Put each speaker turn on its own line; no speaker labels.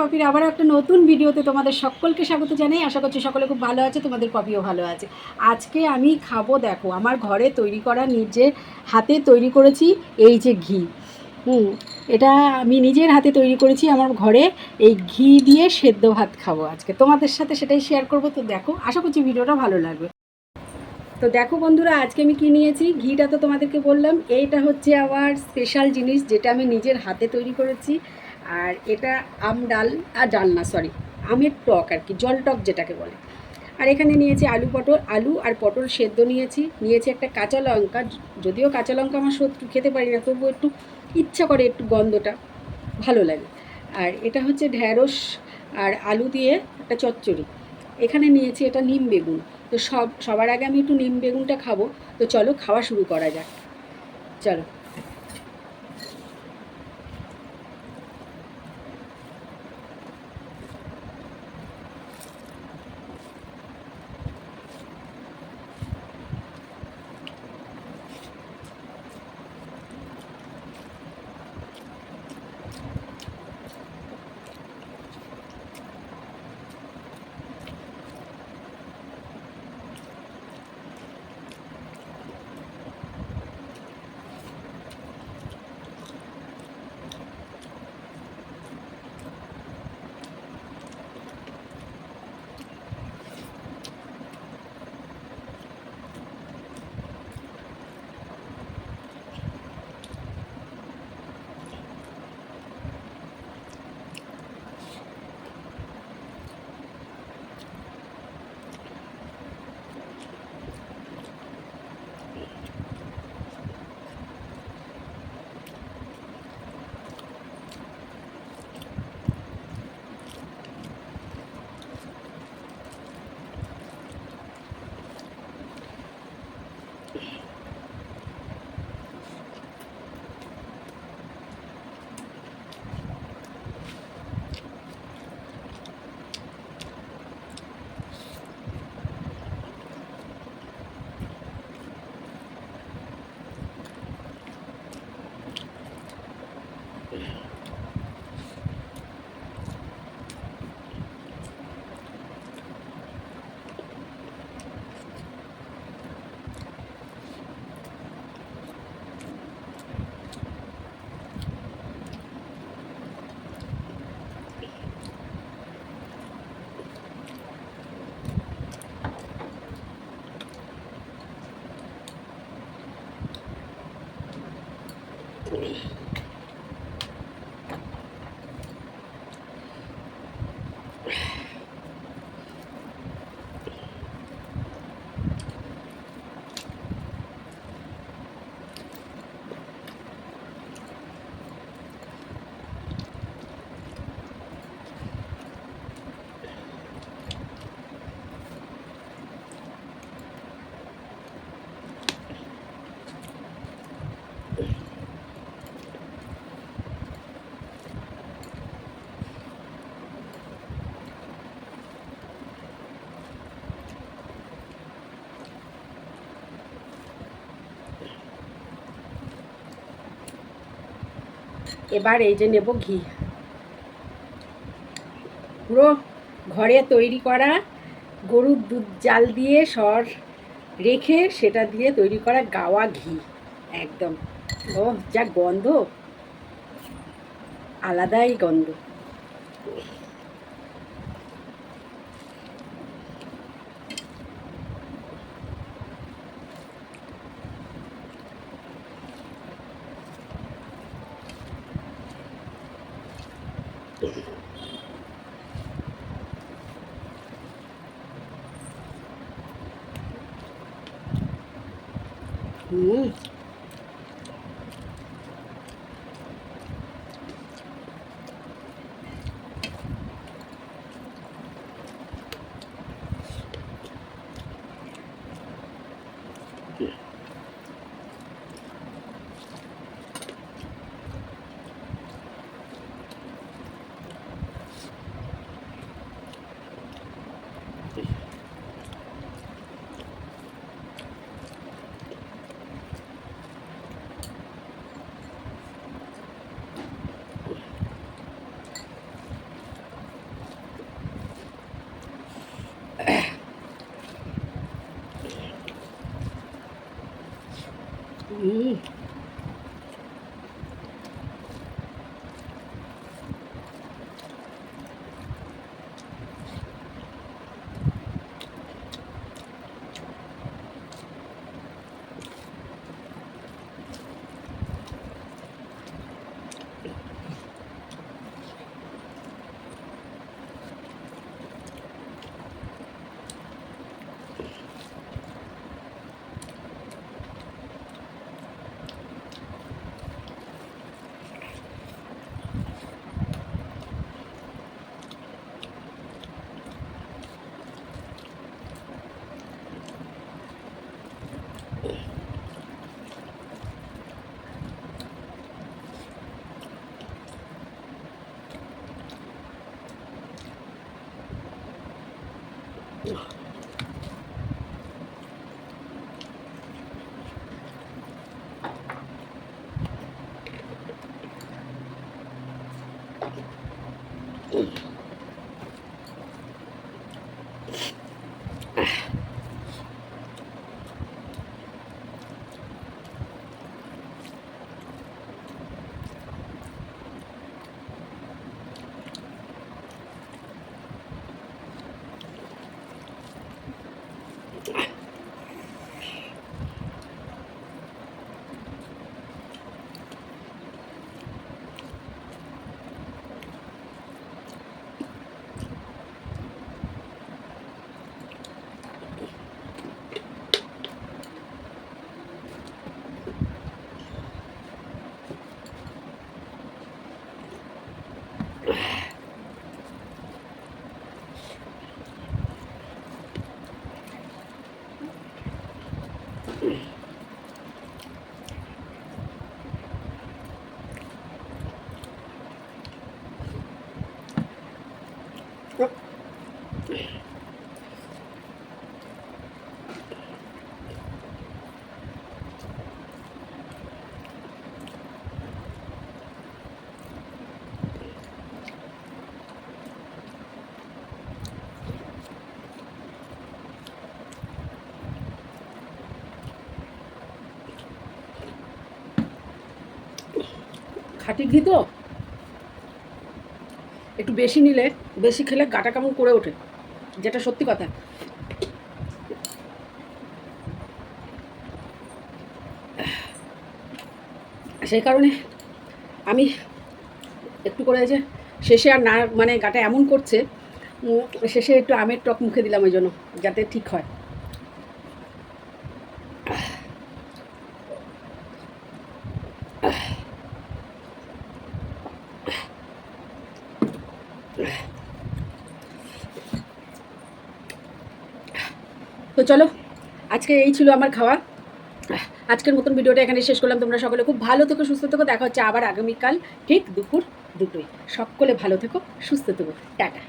পপির আবার একটা নতুন ভিডিওতে তোমাদের সকলকে স্বাগত জানাই। আশা করছি সকলে খুব ভালো আছে, তোমাদের পপিও ভালো আছে। আজকে আমি খাব, দেখো, আমার ঘরে তৈরি করা নিজে হাতে তৈরি করেছি এই যে ঘি। হুম, এটা আমি নিজের হাতে তৈরি করেছি, আমার ঘরে এই ঘি দিয়ে সেদ্ধ ভাত খাব আজকে। তোমাদের সাথে সেটাই শেয়ার করব, তো দেখো, আশা করছি ভিডিওটা ভালো লাগবে। তো দেখো বন্ধুরা, আজকে আমি কি নিয়েছি? ঘিটা তো তোমাদেরকে বললাম, এইটা হচ্ছে আমার স্পেশাল জিনিস, যেটা আমি নিজের হাতে তৈরি করেছি। আর এটা আম ডাল আর ডাল না সরি আমের টক আর কি, জল টক যেটাকে বলে। আর এখানে নিয়েছি আলু পটল, আলু আর পটল সেদ্ধ নিয়েছি নিয়েছি একটা কাঁচা লঙ্কা, যদিও কাঁচা লঙ্কা আমার শত্রু খেতে পারি না, তবুও একটু ইচ্ছা করে একটু গন্ধটা ভালো লাগে। আর এটা হচ্ছে ঢ্যাঁড়স আর আলু দিয়ে একটা চচ্চড়ি। এখানে নিয়েছি এটা নিম বেগুন। তো সব, সবার আগে আমি একটু নিম বেগুনটা খাব। তো চলো খাওয়া শুরু করা যাক। চলো। Lord. এবার এই যে নেব ঘি। পুরো ঘরে তৈরি করা গরুর দুধ জাল দিয়ে সর রেখে সেটা দিয়ে তৈরি করা গাওয়া ঘি, একদম। ও, যা গন্ধ। আলাদাই গন্ধ। 음. হুম হুম I, Hmm. খাঁটি ঘি তো? একটু বেশি নিলে, বেশি খেলে গাটা কেমন করে ওঠে? যেটা সত্যি কথা। সেই কারণে আমি একটু করে যে শেষে আর না মানে গাটা এমন করছে শেষে একটু আমের টক মুখে দিলাম ওই জন্য, যাতে ঠিক হয়। তো চলো, আজকে এই ছিল আমার খাওয়া। আজকের মতন ভিডিওটা এখানে শেষ করলাম। তোমরা সকলে খুব ভালো থেকো, সুস্থ থেকো। দেখা হচ্ছে আবার আগামীকাল ঠিক দুপুর দুটোই সকলে ভালো থেকো, সুস্থ থেকো। টাটা।